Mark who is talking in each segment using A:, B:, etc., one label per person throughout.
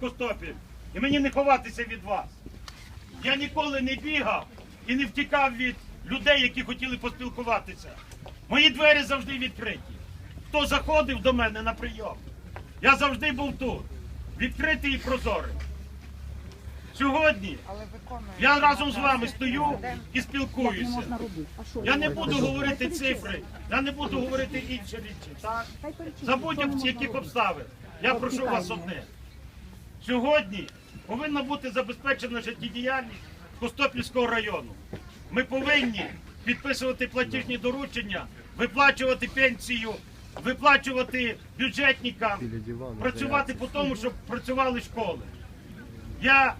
A: Костопіль. І мені не ховатися від вас. Я ніколи не бігав і не втікав від людей, які хотіли поспілкуватися. Мої двері завжди відкриті. Хто заходив до мене на прийом, я завжди був тут, відкритий і прозорий. Сьогодні я разом з вами стою і спілкуюся. Я не буду говорити цифри, я не буду говорити інші речі. Так? За будь-яких обставин. Я прошу вас одне. Сьогодні повинна бути забезпечена життєдіяльність Костопільського району. Ми повинні підписувати платіжні доручення, виплачувати пенсію, виплачувати бюджетникам, працювати по тому, щоб працювали школи. Я,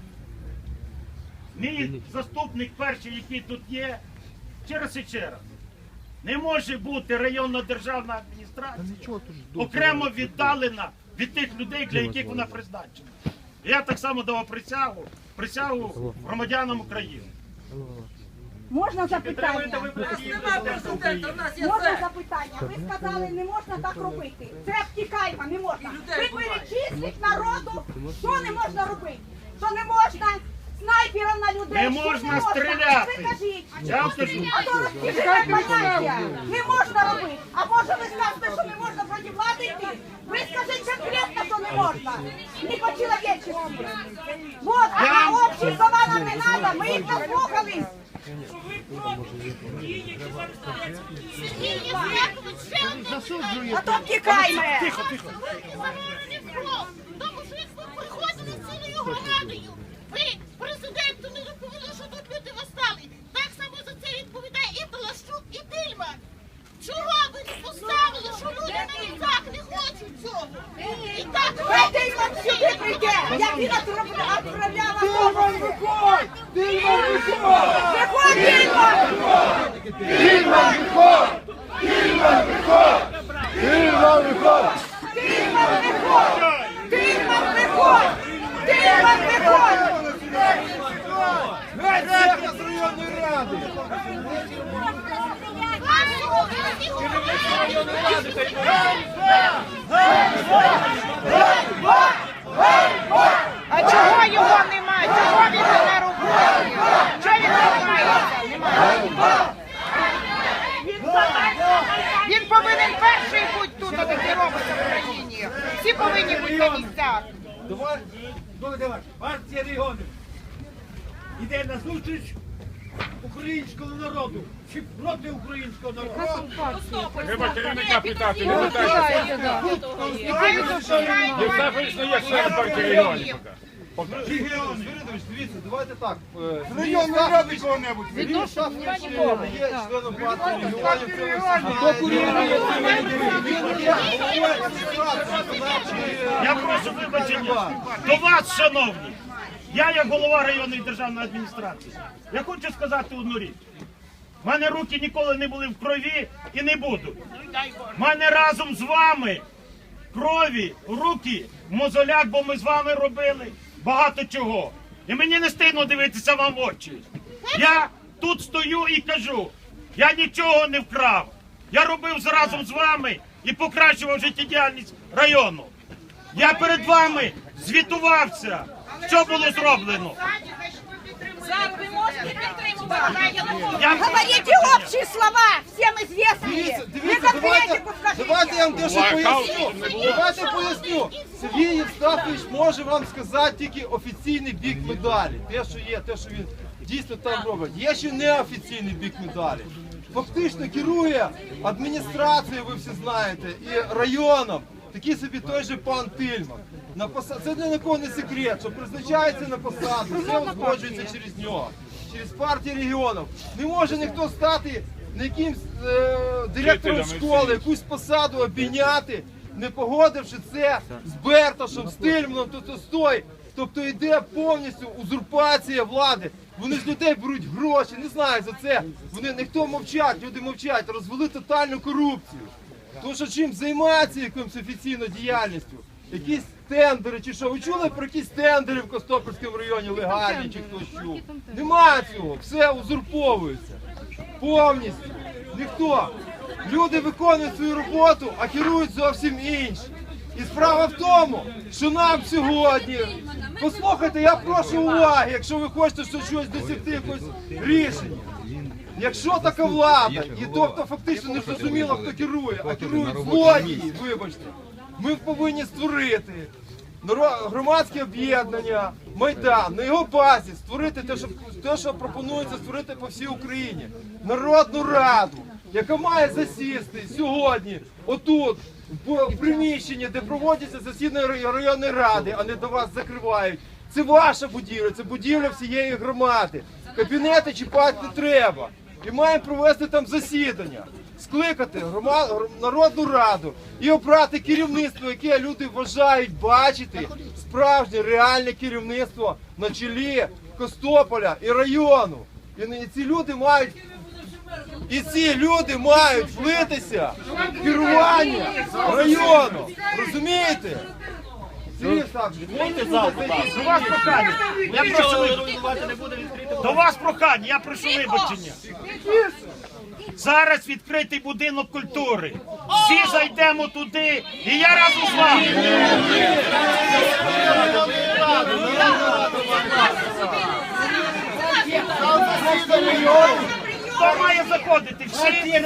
A: мій заступник перший, який тут є, ще раз і ще раз. Не може бути районна державна адміністрація окремо віддалена від тих людей, для яких вона призначена. Я так само давав присягу, присягу громадянам України.
B: Можна запитання?
C: Нема президента, в нас є
B: Можна
C: це.
B: запитання? Ви сказали, не можна так робити. Це втікайма, не можна. Ви перечисліть народу, що не можна робити. Що не можна снайпером на людей.
A: Не
B: що
A: можна стріляти.
B: Ви кажіть.
A: Я вам кажу.
B: А то розпішне. Не можна робити. А може ви скажете, що не можна проти влади йти? Ви скажіть конкретно, що не можна. Не по-человечески. Вот, а общі слова нам не треба, ми їх послухались.
D: Сергій Євгенович, ще одне
B: А то втікаймо.
A: Тихо, тихо.
D: заборонений кров. Тому що як ви приходили цілою громадою, ви президенту не доповіли, що тут люди восстали. Так само за це відповідає і Балащук, і Тильман. Чого ви не поставили, що люди на місцях не хочуть цього? І так
B: Дайте йому сюди прийде. Я він відправляла.
E: Виходь! Дильман, виходь!
B: Виходь, Дільман!
E: Дильман, виходь! Дильман, виходь! Дильман, виходь!
B: Дільман, виходь! Дільман, виходь! Дільман, виходь!
E: Геть з районної ради!
F: А чого його немає? Чого він не на роботі? Чого він ховається? Немає. Він повинен перший бути тут, а таке робиться в країні. Всі повинні бути на місцях.
G: Володимир, партія регіонів. Іде на зустріч українського народу. Чи проти українського народу.
H: Треба керівника питати, не питайте.
F: Зустрічають
H: не є член партії регіонів.
E: Свиридович, дивіться, давайте так. е,
G: Районної ради кого-небудь.
E: Євстафович е, є членом партії регіонів, е,
A: Я прошу вибачення до вас, шановні. Я як голова районної державної адміністрації. Я хочу сказати одну річ. У мене руки ніколи не були в крові і не будуть. У мене разом з вами крові, руки в мозолях, бо ми з вами робили багато чого. І мені не стидно дивитися вам в очі. Я тут стою і кажу, я нічого не вкрав. Я робив разом з вами і покращував життєдіяльність району. Я перед вами звітувався, що було зроблено.
B: Зараз ви можете підтримувати?
A: Я
B: Говорите общие слова, всем известные.
E: Дивіться, дивіться, давайте,
B: конкретику
E: давайте я
B: скажите.
E: вам дещо поясню. Давайте поясню. Сергій Євстафович може вам сказати тільки офіційний бік медалі. Те, що є, те, що він дійсно там робить. Є ще неофіційний бік медалі. Фактично керує адміністрацією, ви всі знаєте, і районом. Такий собі той же пан Тильман. На поса- Це для нікого не секрет, що призначається на посаду, все узгоджується через нього, через партію регіонів. Не може ніхто стати якимсь е, директором школи, якусь посаду обійняти, не погодивши це з Берташем, з Тильманом, то то стой. Тобто йде повністю узурпація влади. Вони з людей беруть гроші, не знаю за це. Вони ніхто мовчать, люди мовчать, розвели тотальну корупцію. То що чим займається якимось офіційною діяльністю? Якісь тендери чи що? Ви чули про якісь тендери в Костопільському районі легальні чи хтось чув? Немає цього, все узурповується. Повністю. Ніхто. Люди виконують свою роботу, а керують зовсім інші. І справа в тому, що нам сьогодні, послухайте, я прошу уваги, якщо ви хочете що щось досягти якогось рішення. Якщо така влада, і тобто фактично не зрозуміло, хто керує, а керують злодії, вибачте, ми повинні створити громадське об'єднання, майдан на його базі створити те, що те, що пропонується створити по всій Україні, народну раду, яка має засісти сьогодні, отут. В приміщенні, де проводяться засідання районної ради, а не до вас закривають. Це ваша будівля, це будівля всієї громади. Кабінети чіпати не треба. І маємо провести там засідання, скликати грома- гр- народну раду і обрати керівництво, яке люди вважають бачити справжнє реальне керівництво на чолі Костополя і району. І ці люди мають і ці люди мають влитися в керування району. Розумієте? Сергій Олександрович,
A: Вийти з будь ласка. До вас прохання. Я прошу ви- До вас прохання, я прошу вибачення. Зараз відкритий будинок культури. Всі зайдемо туди, і я разом з вами. Хто має заходити? Всі?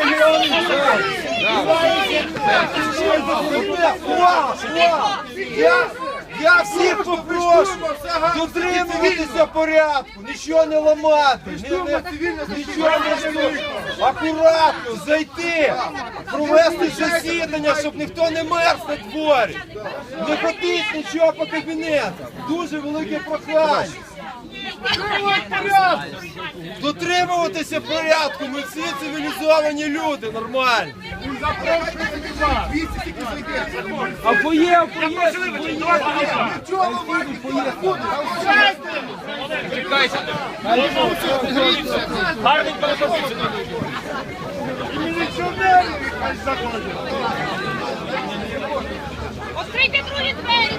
E: Увага! Увага! Я, я всіх попрошу дотримуватися порядку, нічого не ламати, нічого не. Акуратно зайти, провести засідання, щоб ніхто не мерз на дворі. Не ходіть нічого по кабінетах. Дуже велике прохання. Дотримуватися порядку, ми всі цивілізовані люди, нормальні. А поє, поє,
A: До вас прохання.
D: Відкрийте другі двері.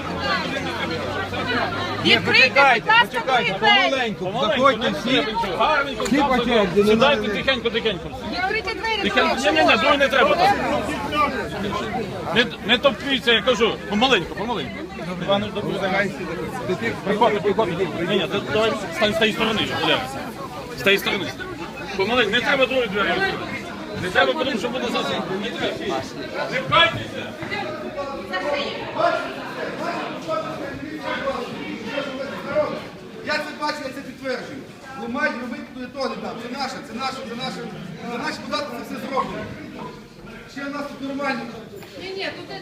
D: Відкрийте, будь ласка, другі двері.
H: Заходьте всі. Всі по. Сідайте тихенько, тихенько.
D: Відкрийте двері.
H: Тихенько. Ні, ні, ні, двоє не треба. там. Не, не топіться, я кажу. Помаленьку, помаленьку. Приходьте, приходьте. Ні, ні, давай стань з тієї сторони, щоб подивитися. З тієї сторони. Помаленьку, не треба двоє двері. відкривати. Не треба, тому що буде зовсім. Не треба. Не пхайтеся.
I: Я це бачу, я це підтверджую. Ну мають робити, то і то не дам. Це наше, це наше, це наше. За наші податки це все зроблено. Ще у нас тут нормально.
C: Ні, ні, тут